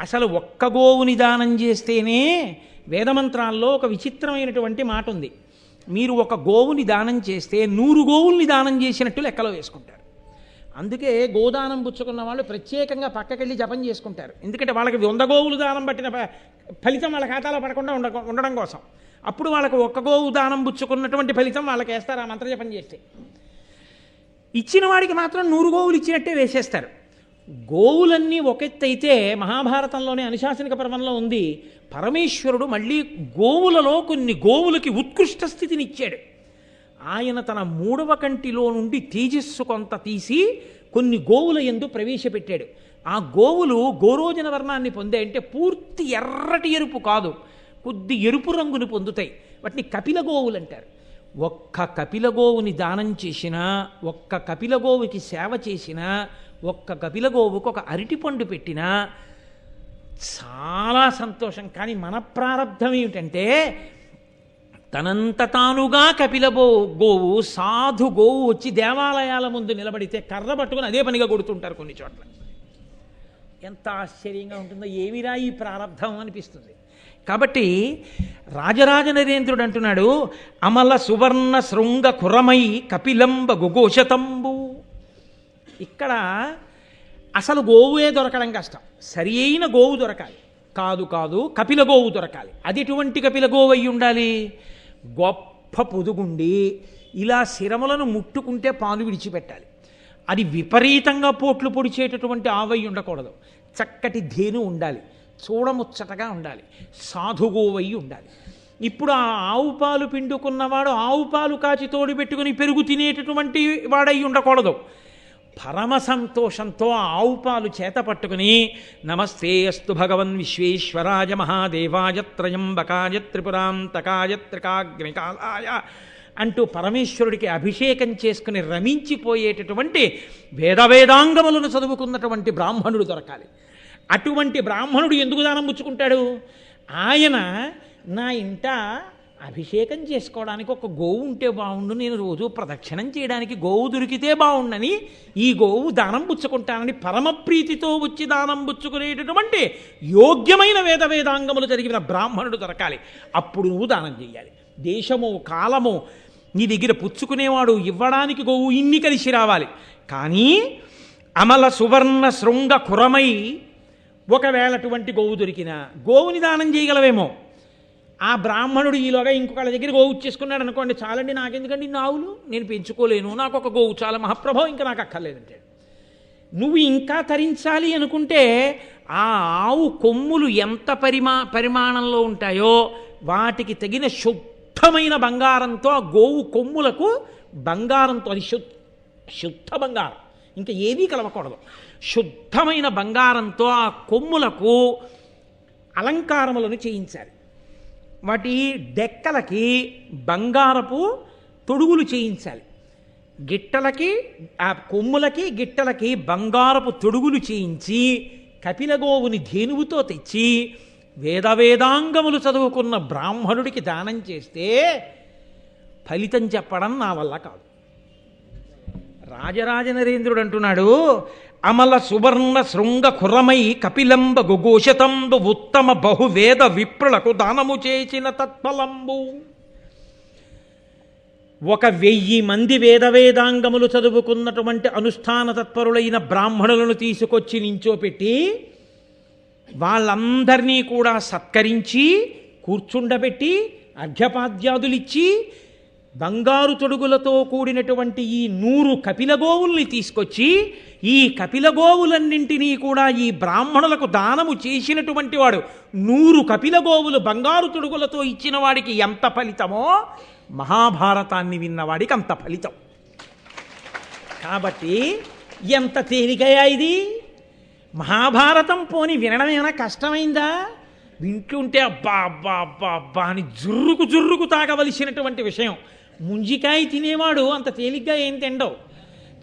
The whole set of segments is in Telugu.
అసలు ఒక్క గోవుని దానం చేస్తేనే వేదమంత్రాల్లో ఒక విచిత్రమైనటువంటి మాట ఉంది. మీరు ఒక గోవుని దానం చేస్తే నూరు గోవుల్ని దానం చేసినట్టు లెక్కలో వేసుకుంటారు. అందుకే గోదానం పుచ్చుకున్న వాళ్ళు ప్రత్యేకంగా పక్కకెళ్ళి జపం చేసుకుంటారు. ఎందుకంటే వాళ్ళకి వంద గోవులు దానం పట్టిన ఫలితం వాళ్ళ ఖాతాలో పడకుండా ఉండ ఉండడం కోసం. అప్పుడు వాళ్ళకి ఒక్క గోవు దానం పుచ్చుకున్నటువంటి ఫలితం వాళ్ళకి వేస్తారు ఆ మంత్రజపం చేస్తే. ఇచ్చిన వాడికి మాత్రం నూరు గోవులు ఇచ్చినట్టే వేసేస్తారు. గోవులన్నీ ఒకెత్తైతే మహాభారతంలోనే అనుశాసనిక పర్వంలో ఉంది. పరమేశ్వరుడు మళ్ళీ గోవులలో కొన్ని గోవులకి ఉత్కృష్ట స్థితిని ఇచ్చాడు ఆయన తన మూడవ కంటిలో నుండి తేజస్సు కొంత తీసి కొన్ని గోవుల ఎందు ప్రవేశపెట్టాడు. ఆ గోవులు గోరోజన వర్ణాన్ని పొందాయంటే పూర్తి ఎర్రటి ఎరుపు కాదు. కొద్ది ఎరుపు రంగును పొందుతాయి. వాటిని కపిల గోవులు అంటారు. ఒక్క కపిల గోవుని దానం చేసినా ఒక్క కపిల గోవుకి సేవ చేసినా ఒక్క కపిల గోవుకు ఒక అరటిపండు పెట్టినా చాలా సంతోషం. కానీ మన ప్రారంధం ఏమిటంటే తనంత తానుగా కపిలబో గోవు సాధు గోవు వచ్చి దేవాలయాల ముందు నిలబడితే కర్ర పట్టుకుని అదే పనిగా కొడుతుంటారు కొన్ని చోట్ల. ఎంత ఆశ్చర్యంగా ఉంటుందో ఏమిరా ఈ ప్రారంధం అనిపిస్తుంది. కాబట్టి రాజరాజ నరేంద్రుడు అంటున్నాడు అమల సువర్ణ శృంగ కురమై కపిలంబ గుఘోషతంబు ఇక్కడ అసలు గోవుయే దొరకడం కష్టం. సరి అయిన గోవు దొరకాలి. కాదు కాదు కపిల గోవు దొరకాలి. అది ఎటువంటి కపిల గోవు అయి ఉండాలి? గొప్ప పొదుగుండి ఇలా శిరములను ముట్టుకుంటే పాలు విడిచిపెట్టాలి. అది విపరీతంగా పోట్లు పొడిచేటటువంటి ఆవై ఉండకూడదు. చక్కటి ధేను ఉండాలి. చూడముచ్చటగా ఉండాలి. సాధుగోవై ఉండాలి. ఇప్పుడు ఆ ఆవు పాలు పిండుకున్నవాడు ఆవు పాలు కాచి తోడు పెట్టుకుని పెరుగు తినేటటువంటి వాడై ఉండకూడదు. పరమ సంతోషంతో ఆవుపాలు ఆవు పాలు చేత పట్టుకుని నమస్తే అస్తు భగవన్ విశ్వేశ్వరాయ మహాదేవాయ త్రయంబకాయ త్రిపురాంతకాయ త్రికాగ్నికాలాయ అంటూ పరమేశ్వరుడికి అభిషేకం చేసుకుని రమించిపోయేటటువంటి వేదవేదాంగములను చదువుకున్నటువంటి బ్రాహ్మణుడు దొరకాలి. అటువంటి బ్రాహ్మణుడు ఎందుకు దానం పుచ్చుకుంటాడు? ఆయన నా ఇంట అభిషేకం చేసుకోవడానికి ఒక గోవు ఉంటే బాగుండు నేను రోజు ప్రదక్షిణం చేయడానికి గోవు దొరికితే బాగుండని ఈ గోవు దానం పుచ్చుకుంటానని పరమప్రీతితో వచ్చి దానం పుచ్చుకునేటటువంటి యోగ్యమైన వేద వేదాంగములు జరిగిన బ్రాహ్మణుడు దొరకాలి. అప్పుడు నువ్వు దానం చేయాలి దేశము కాలము నీ దగ్గర పుచ్చుకునేవాడు ఇవ్వడానికి గోవు ఇన్ని కలిసి రావాలి. కానీ అమల సువర్ణ శృంగ కురమై ఒకవేళ అటువంటి గోవు దొరికిన గోవుని దానం చేయగలవేమో? ఆ బ్రాహ్మణుడు ఈలోగా ఇంకొకళ్ళ దగ్గర గోవు చేసుకున్నాడు అనుకోండి చాలండి నాకెందుకండి నా ఆవులు? నేను పెంచుకోలేను నాకు ఒక గోవు చాలా మహాప్రభావం ఇంకా నాకు అక్కర్లేదంటాడు నువ్వు ఇంకా తరించాలి అనుకుంటే ఆ ఆవు కొమ్ములు ఎంత పరిమా పరిమాణంలో ఉంటాయో వాటికి తగిన శుద్ధమైన బంగారంతో ఆ గోవు కొమ్ములకు బంగారంతో అది శుద్ధ శుద్ధ బంగారం. ఇంకా ఏదీ కలవకూడదు. శుద్ధమైన బంగారంతో ఆ కొమ్ములకు అలంకారములను చేయించాలి. వాటి డెక్కలకి బంగారపు తొడుగులు చేయించాలి. గిట్టలకి ఆ కొమ్ములకి గిట్టలకి బంగారపు తొడుగులు చేయించి కపిలగోవుని ధేనువుతో తెచ్చి వేద వేదాంగములు చదువుకున్న బ్రాహ్మణుడికి దానం చేస్తే ఫలితం చెప్పడం నా వల్ల కాదు. రాజరాజ నరేంద్రుడు అంటున్నాడు అమల సువర్ణ శృంగ కురమై కపిలంబ గుఘోషతంబు ఉత్తమ బహువేద విప్రులకు దానము చేసిన తత్ఫలంబు. ఒక వెయ్యి మంది వేద వేదాంగములు చదువుకున్నటువంటి అనుష్ఠాన తత్పరులైన బ్రాహ్మణులను తీసుకొచ్చి నించోపెట్టి వాళ్ళందరినీ కూడా సత్కరించి కూర్చుండబెట్టి అర్ఘ్యపాద్యాదులిచ్చి బంగారు తొడుగులతో కూడినటువంటి ఈ నూరు కపిలగోవుల్ని తీసుకొచ్చి ఈ కపిలగోవులన్నింటినీ కూడా ఈ బ్రాహ్మణులకు దానము చేసినటువంటి వాడు నూరు కపిలగోవులు బంగారు తొడుగులతో ఇచ్చిన వాడికి ఎంత ఫలితమో మహాభారతాన్ని విన్నవాడికి అంత ఫలితం. కాబట్టి ఎంత తేలికయా ఇది? మహాభారతం పోని వినడం ఏమైనా కష్టమైందా? వింటుంటే అబ్బా అబ్బా అబ్బా అబ్బా అని జుర్రుకు జుర్రుకు తాగవలసినటువంటి విషయం. ముంజికాయ తినేవాడు అంత తేలిగ్గా ఏం తిండవు.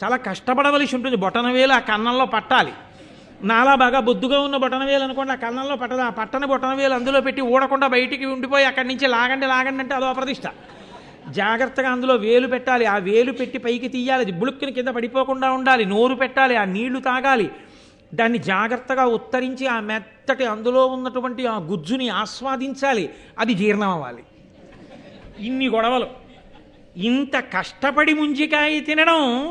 చాలా కష్టపడవలసి ఉంటుంది. బొటనవేలు ఆ కన్నంలో పట్టాలి. నాలా బాగా బొద్దుగా ఉన్న బొటనవేలు అనుకోండి ఆ కన్నంలో పట్టదు. ఆ పట్టని బొటనవేలు అందులో పెట్టి ఊడకుండా బయటికి ఉండిపోయి అక్కడి నుంచి లాగండి లాగండి అంటే అదో అప్రతిష్ట. జాగ్రత్తగా అందులో వేలు పెట్టాలి. ఆ వేలు పెట్టి పైకి తీయాలి. అది బుളുక్కుని కింద పడిపోకుండా ఉండాలి. నోరు పెట్టాలి. ఆ నీళ్ళు తాగాలి. దాన్ని జాగ్రత్తగా ఉత్తరించి ఆ మెత్తటి అందులో ఉన్నటువంటి ఆ గుజ్జుని ఆస్వాదించాలి. అది జీర్ణం అవ్వాలి ఇన్ని గొడవలు. ఇంత కష్టపడి ముంజికాయ తినడం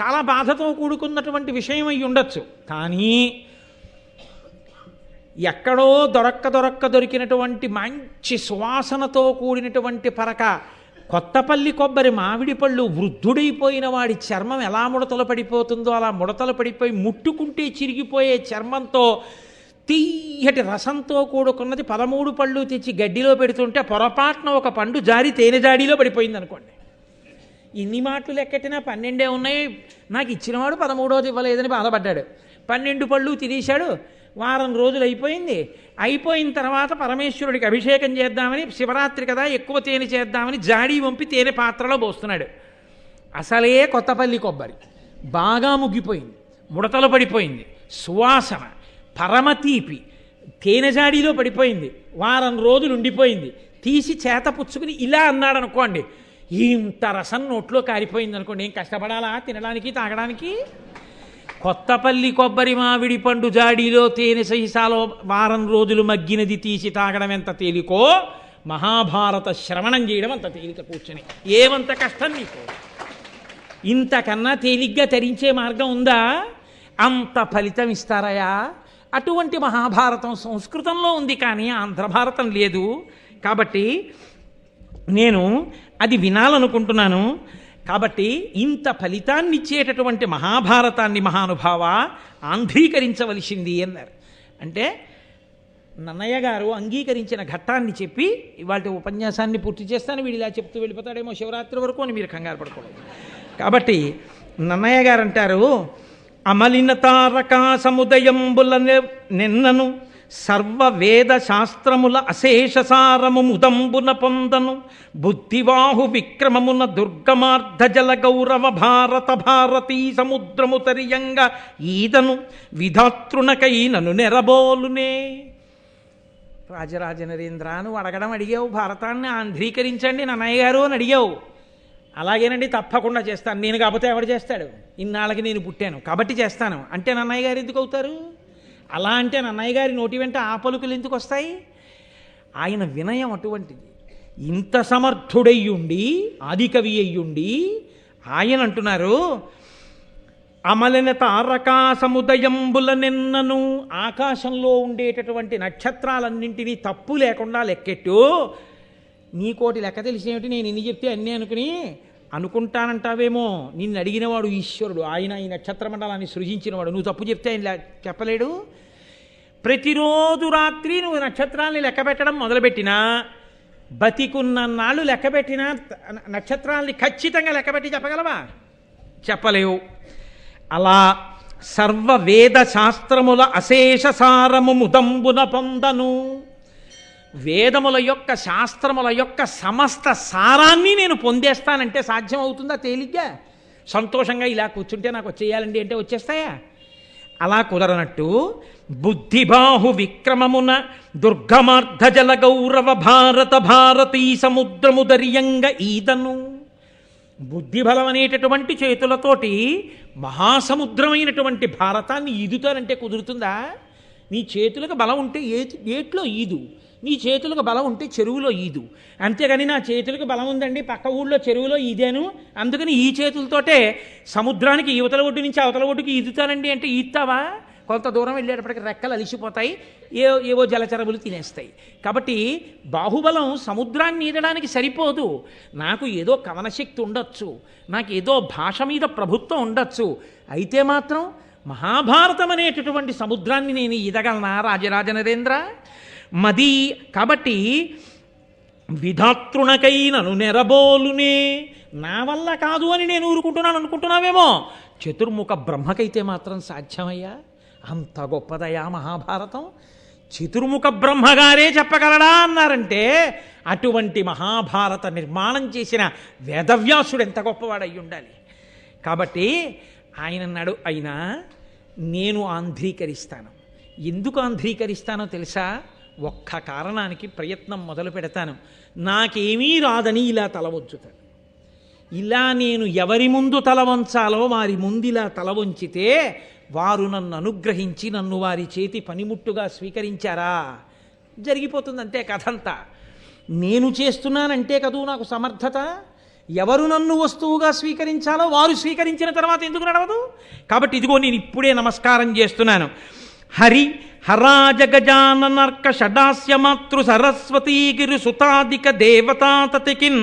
చాలా బాధతో కూడుకున్నటువంటి విషయం అయి ఉండొచ్చు. కానీ ఎక్కడో దొరక్క దొరక్క దొరికినటువంటి మంచి సువాసనతో కూడినటువంటి పరక కొత్తపల్లి కొబ్బరి మామిడి పళ్ళు వృద్ధుడైపోయిన వాడి చర్మం ఎలా ముడతలు పడిపోతుందో అలా ముడతలు పడిపోయి ముట్టుకుంటే చిరిగిపోయే చర్మంతో తీయటి రసంతో కూడుకున్నది పదమూడు పళ్ళు తెచ్చి గడ్డిలో పెడుతుంటే పొరపాటున ఒక పండు జారి తేనె జాడీలో పడిపోయింది అనుకోండి. ఇన్ని మాటలు లెక్కటినా పన్నెండే ఉన్నాయి. నాకు ఇచ్చినవాడు పదమూడోది ఇవ్వలేదని బాధపడ్డాడు. పన్నెండు పళ్ళు తినేశాడు. వారం రోజులు అయిపోయింది. అయిపోయిన తర్వాత పరమేశ్వరుడికి అభిషేకం చేద్దామని శివరాత్రి కదా ఎక్కువ తేనె చేద్దామని జాడీ వంపి తేనె పాత్రలో పోస్తున్నాడు. అసలే కొత్తపల్లి కొబ్బరి. బాగా ముగ్గిపోయింది. ముడతలు పడిపోయింది. సువాసన. పరమ తీపి తేనె జాడీలో పడిపోయింది. వారం రోజులు ఉండిపోయింది. తీసి చేత పుచ్చుకుని ఇలా అన్నాడు అనుకోండి ఇంత రసం నోట్లో కారిపోయింది అనుకోండి ఏం కష్టపడాలా? తినడానికి తాగడానికి? కొత్తపల్లి కొబ్బరి మామిడి పండు జాడీలో తేనె సహిసాలో వారం రోజులు మగ్గినది తీసి తాగడం ఎంత తేలికో? మహాభారత శ్రవణం చేయడం అంత తేలిక కూర్చొని. ఏమంత కష్టం నీకు? ఇంతకన్నా తేలిగ్గా తరించే మార్గం ఉందా? అంత ఫలితం ఇస్తారయా? అటువంటి మహాభారతం సంస్కృతంలో ఉంది కానీ ఆంధ్ర భారతం లేదు. కాబట్టి నేను అది వినాలనుకుంటున్నాను. కాబట్టి ఇంత ఫలితాన్ని ఇచ్చేటటువంటి మహాభారతాన్ని మహానుభావ ఆంధ్రీకరించవలసింది అన్నారు. అంటే నన్నయ్య గారు అంగీకరించిన ఘట్టాన్ని చెప్పి ఇవాళ ఉపన్యాసాన్ని పూర్తి చేస్తాను. వీడు ఇలా చెప్తూ వెళ్ళిపోతాడేమో శివరాత్రి వరకు అని మీరు కంగారు పడకూడదు కాబట్టి నన్నయ్య గారు అంటారు అమలిన తారకా సముదయంబుల నిన్నను సర్వ వేద శాస్త్రముల అశేష సారము ముదంబున పొందను బుద్ధివాహు విక్రమమున దుర్గమార్ధ జల గౌరవ భారత భారతీ సముద్రము తరియంగా ఈదను విధాతృణకైనను నెరబోలునే. రాజరాజ నరేంద్ర నువ్వు అడగడం అడిగావు భారతాన్ని ఆంధ్రీకరించండి నన్నయ్య గారు అని అడిగావు. అలాగేనండి తప్పకుండా చేస్తాను. నేను కాకపోతే ఎవడు చేస్తాడు? ఇన్నాళ్ళకి నేను పుట్టాను. కాబట్టి చేస్తాను. అంటే నన్నయ్య గారు ఎందుకు అవుతారు? అలా అంటే నన్నయ్య గారి నోటి వెంట ఆ పలుకులు ఎందుకు వస్తాయి? ఆయన వినయం అటువంటిది. ఇంత సమర్థుడయ్యుండి ఆదికవి అయ్యుండి ఆయన అంటున్నారు అమలిన తారకా సముదయంబుల నిన్నను ఆకాశంలో ఉండేటటువంటి నక్షత్రాలన్నింటినీ తప్పు లేకుండా లెక్కెట్టు నీకోటి లెక్క తెలిసేమిటి నేను ఇన్ని చెప్తే అన్నీ అనుకుని అనుకుంటానంటావేమో? నిన్ను అడిగినవాడు ఈశ్వరుడు. ఆయన ఈ నక్షత్ర మండలాన్ని సృజించినవాడు. నువ్వు తప్పు చెప్తే ఆయన చెప్పలేడు. ప్రతిరోజు రాత్రి నువ్వు నక్షత్రాల్ని లెక్క పెట్టడం మొదలుపెట్టినా బతికున్నన్నాళ్ళు లెక్క పెట్టిన నక్షత్రాలని నక్షత్రాల్ని ఖచ్చితంగా లెక్కబెట్టి చెప్పగలవా? చెప్పలేవు. అలా సర్వ వేద శాస్త్రముల అశేష సారము ముదంబున పొందను. వేదముల యొక్క శాస్త్రముల యొక్క సమస్త సారాన్ని నేను పొందేస్తానంటే సాధ్యం అవుతుందా తేలిగ్గా? సంతోషంగా ఇలా కూర్చుంటే నాకు వచ్చేయాలండి అంటే వచ్చేస్తాయా? అలా కుదరనట్టు బుద్ధిబాహు విక్రమమున దుర్గమార్ధ జల గౌరవ భారత భారతీ సముద్రము దర్యంగ ఈదను. బుద్ధిబలం అనేటటువంటి చేతులతోటి మహాసముద్రమైనటువంటి భారతాన్ని ఈదుతానంటే కుదురుతుందా? నీ చేతులకు బలం ఉంటే ఏ ఏట్లో ఈదు. నీ చేతులకు బలం ఉంటే చెరువులో ఈదు. అంతేగాని నా చేతులకు బలం ఉందండి పక్క ఊళ్ళో చెరువులో ఈదాను. అందుకని ఈ చేతులతోటే సముద్రానికి యువతల ఒడ్డు నుంచి అవతల ఒడ్డుకి ఈదుతానండి అంటే ఈదుతావా? కొంత దూరం వెళ్ళేటప్పటికి రెక్కలు అలిసిపోతాయి ఏ ఏవో జలచరములు తినేస్తాయి. కాబట్టి బాహుబలం సముద్రాన్ని ఈదడానికి సరిపోదు. నాకు ఏదో కవనశక్తి ఉండొచ్చు నాకు ఏదో భాష మీద ప్రభుత్వం ఉండొచ్చు. అయితే మాత్రం మహాభారతం అనేటటువంటి సముద్రాన్ని నేను ఈదగలనా రాజరాజ నరేంద్ర? మది కాబట్టి విధాతృణకైనను నెరబోలునే. నా వల్ల కాదు అని నేను ఊరుకుంటున్నాను అనుకుంటున్నావేమో. చతుర్ముఖ బ్రహ్మకైతే మాత్రం సాధ్యమయ్యా. అంత గొప్పదయా మహాభారతం. చతుర్ముఖ బ్రహ్మగారే చెప్పగలడా అన్నారంటే అటువంటి మహాభారత నిర్మాణం చేసిన వేదవ్యాసుడు ఎంత గొప్పవాడై ఉండాలి. కాబట్టి ఆయన అన్నాడు అయినా నేను ఆంధ్రీకరిస్తాను. ఎందుకు ఆంధ్రీకరిస్తానో తెలుసా? ఒక్క కారణానికి ప్రయత్నం మొదలు పెడతాను. నాకేమీ రాదని ఇలా తల వంచుతాను ఇలా నేను ఎవరి ముందు తల వంచాలో వారి ముందు ఇలా తల వంచితే వారు నన్ను అనుగ్రహించి నన్ను వారి చేతి పనిముట్టుగా స్వీకరించారా? జరిగిపోతుంది అంతే కథంతా. నేను చేస్తున్నానంటే కదూ నాకు సమర్థత? ఎవరు నన్ను వస్తువుగా స్వీకరించాలో వారు స్వీకరించిన తర్వాత ఎందుకు నడవదు? కాబట్టి ఇదిగో నేను ఇప్పుడే నమస్కారం చేస్తున్నాను. హరి హరాజ గజాననర్క సరస్వతీగిరి సుతాదిక దేవతాతతికిన్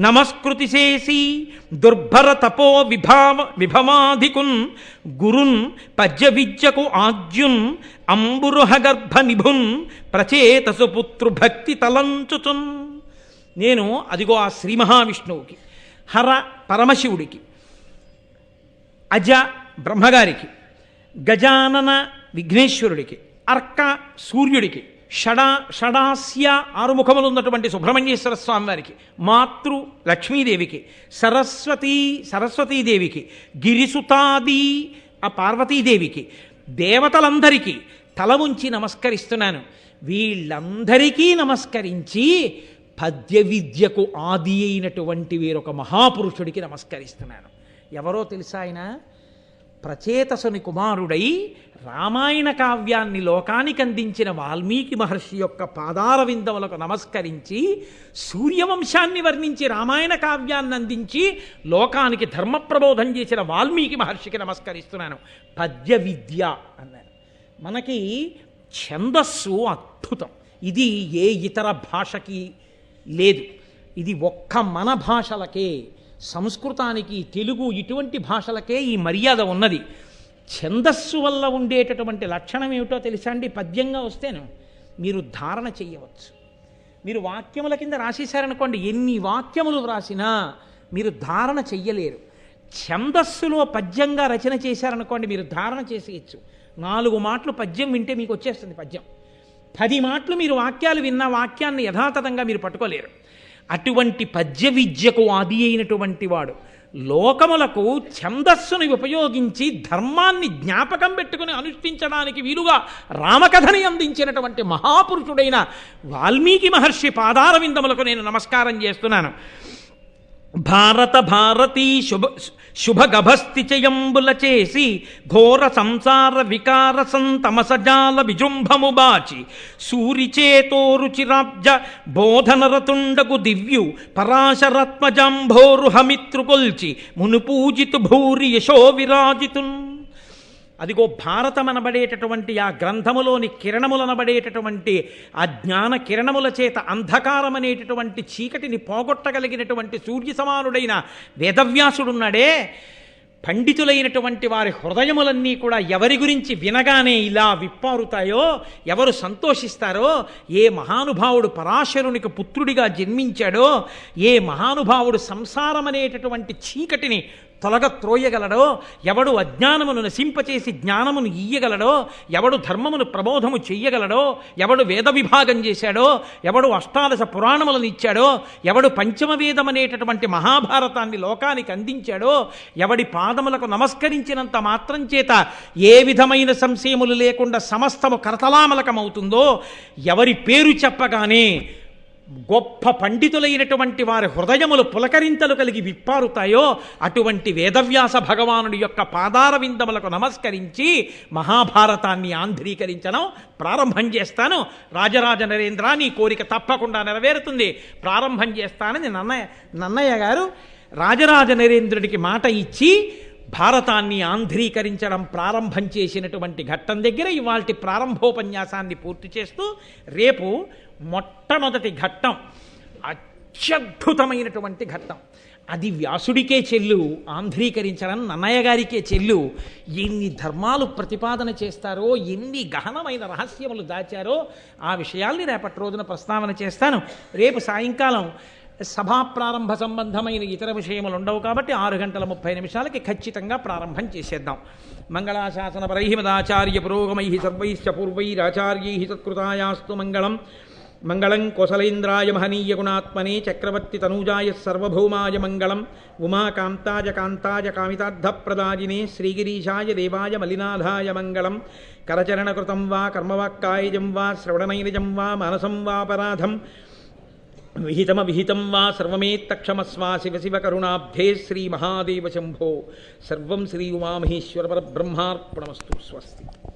నమస్కృతి చేసి దుర్భర తపో విభావ విభవాధికున్ గురున్ పద్య విద్యకు ఆజ్యున్ అంబురుహగర్భ నిభున్ ప్రచేతసు పుత్రు భక్తి తలంచుచున్ నేను అదిగో ఆ శ్రీ మహావిష్ణువుకి హర పరమశివుడికి అజ బ్రహ్మగారికి గజానన విఘ్నేశ్వరుడికి అర్క సూర్యుడికి షడా షడాస్య ఆరుముఖములు ఉన్నటువంటి సుబ్రహ్మణ్యేశ్వర స్వామి వారికి మాతృ లక్ష్మీదేవికి సరస్వతీ సరస్వతీదేవికి గిరిసుతాది ఆ పార్వతీదేవికి దేవతలందరికీ తల ఉంచి నమస్కరిస్తున్నాను. వీళ్ళందరికీ నమస్కరించి పద్య విద్యకు ఆది అయినటువంటి వీరొక మహాపురుషుడికి నమస్కరిస్తున్నాను. ఎవరో తెలుసా ఆయన? ప్రచేతసుని కుమారుడై రామాయణ కావ్యాన్ని లోకానికి అందించిన వాల్మీకి మహర్షి యొక్క పాదారవిందములకు నమస్కరించి సూర్యవంశాన్ని వర్ణించి రామాయణ కావ్యాన్ని అందించి లోకానికి ధర్మ ప్రబోధం చేసిన వాల్మీకి మహర్షికి నమస్కరిస్తున్నాను. పద్య విద్య అన్నారు మనకి ఛందస్సు అద్భుతం. ఇది ఏ ఇతర భాషకి లేదు. ఇది ఒక్క మన భాషలకే సంస్కృతానికి తెలుగు ఇటువంటి భాషలకే ఈ మర్యాద ఉన్నది. ఛందస్సు వల్ల ఉండేటటువంటి లక్షణం ఏమిటో తెలుసా అండి? పద్యంగా వస్తేను మీరు ధారణ చేయవచ్చు. మీరు వాక్యముల కింద రాసేశారనుకోండి ఎన్ని వాక్యములు వ్రాసినా మీరు ధారణ చెయ్యలేరు. ఛందస్సులో పద్యంగా రచన చేశారనుకోండి మీరు ధారణ చేసేయచ్చు. నాలుగు మాటలు పద్యం వింటే మీకు వచ్చేస్తుంది పద్యం. పది మాటలు మీరు వాక్యాలు విన్న వాక్యాన్ని యథాతథంగా మీరు పట్టుకోలేరు. అటువంటి పద్య విద్యకు ఆది అయినటువంటి వాడు. లోకములకు ఛందస్సుని ఉపయోగించి ధర్మాన్ని జ్ఞాపకం పెట్టుకుని అనుష్ఠించడానికి వీలుగా రామకథని అందించినటువంటి మహాపురుషుడైన వాల్మీకి మహర్షి పాదారవిందములకు నేను నమస్కారం చేస్తున్నాను. భారత భారతీ శుభ శుభ గభస్థిచయంబుల చేసి ఘోర సంసార వికార సంతమసజాల విజృంభము బాచి సూరిచేతోరుచిరాబ్జ బోధనరతుండగు దివ్యు పరాశరత్మజంభోరు హమిత్రుకొల్చి మునుపూజితు భూరి యశో విరాజితున్. అదిగో భారతమనబడేటటువంటి ఆ గ్రంథములోని కిరణములనబడేటటువంటి ఆ జ్ఞాన కిరణముల చేత అంధకారం అనేటటువంటి చీకటిని పోగొట్టగలిగినటువంటి సూర్య సమానుడైన వేదవ్యాసుడున్నాడే. పండితులైనటువంటి వారి హృదయములన్నీ కూడా ఎవరి గురించి వినగానే ఇలా విప్పారుతాయో ఎవరు సంతోషిస్తారో ఏ మహానుభావుడు పరాశరునికి పుత్రుడిగా జన్మించాడో ఏ మహానుభావుడు సంసారం అనేటటువంటి చీకటిని తొలగ త్రోయగలడో? ఎవడు అజ్ఞానమును నశింపచేసి జ్ఞానమును ఇయ్యగలడో ఎవడు ధర్మమును ప్రబోధము చెయ్యగలడో? ఎవడు వేద విభాగం చేశాడో? ఎవడు అష్టాదశ పురాణములను ఇచ్చాడో? ఎవడు పంచమ వేదం అనేటటువంటి మహాభారతాన్ని లోకానికి అందించాడో? ఎవడి పాదములకు నమస్కరించినంత మాత్రం చేత ఏ విధమైన సంశయములు లేకుండా సమస్తము కరతలామలకమవుతుందో? ఎవరి పేరు చెప్పగానే గొప్ప పండితులైనటువంటి వారి హృదయములు పులకరింతలు కలిగి విప్పారుతాయో అటువంటి వేదవ్యాస భగవానుడి యొక్క పాదార విందములకు నమస్కరించి మహాభారతాన్ని ఆంధ్రీకరించడం ప్రారంభం చేస్తాను. రాజరాజ నరేంద్ర నీ కోరిక తప్పకుండా నెరవేరుతుంది. ప్రారంభం చేస్తానని నన్నయ్య నన్నయ్య గారు రాజరాజ నరేంద్రుడికి మాట ఇచ్చి భారతాన్ని ఆంధ్రీకరించడం ప్రారంభం చేసినటువంటి ఘట్టం దగ్గర ఇవాళ ప్రారంభోపన్యాసాన్ని పూర్తి చేస్తూ రేపు మొట్టమొదటి ఘట్టం అత్యద్భుతమైనటువంటి ఘట్టం. అది వ్యాసుడికే చెల్లు ఆంధ్రీకరించడం నన్నయ్య గారికే చెల్లు. ఎన్ని ధర్మాలు ప్రతిపాదన చేస్తారో ఎన్ని గహనమైన రహస్యములు దాచారో ఆ విషయాల్ని రేపటి రోజున ప్రస్తావన చేస్తాను. రేపు సాయంకాలం సభా ప్రారంభ సంబంధమైన ఇతర విషయములు ఉండవు కాబట్టి ఆరు గంటల ముప్పై నిమిషాలకి ఖచ్చితంగా ప్రారంభం చేసేద్దాం. మంగళాశాసన పరైహిమదాచార్య పురోగమై సర్వైశ్చ పూర్వైరాచార్యై సత్కృతాయాస్తు మంగళం. మంగళం కోసలేంద్రాయ మహనీయ గుణాత్మనే చక్రవర్తి తనూజాయ సర్వభౌమాయ మంగళం ఉమాకాంతాయ కాంతాయ కామితార్థప్రదాజినే శ్రీగిరీశాయ దేవాయ మలినాథాయ మంగళం కరచరణకృతం వా కర్మవాక్కాయజం వా శ్రవణనైనజం వా మనసం వాపరాధం విహితమ విహితం వా సర్వమేత్తక్షమస్వా శివ శివ కరుణాబ్ధే శ్రీ మహాదేవ శంభో. సర్వం శ్రీ ఉమామహేశ్వర పరబ్రహ్మార్పణమస్తు. స్వస్తి.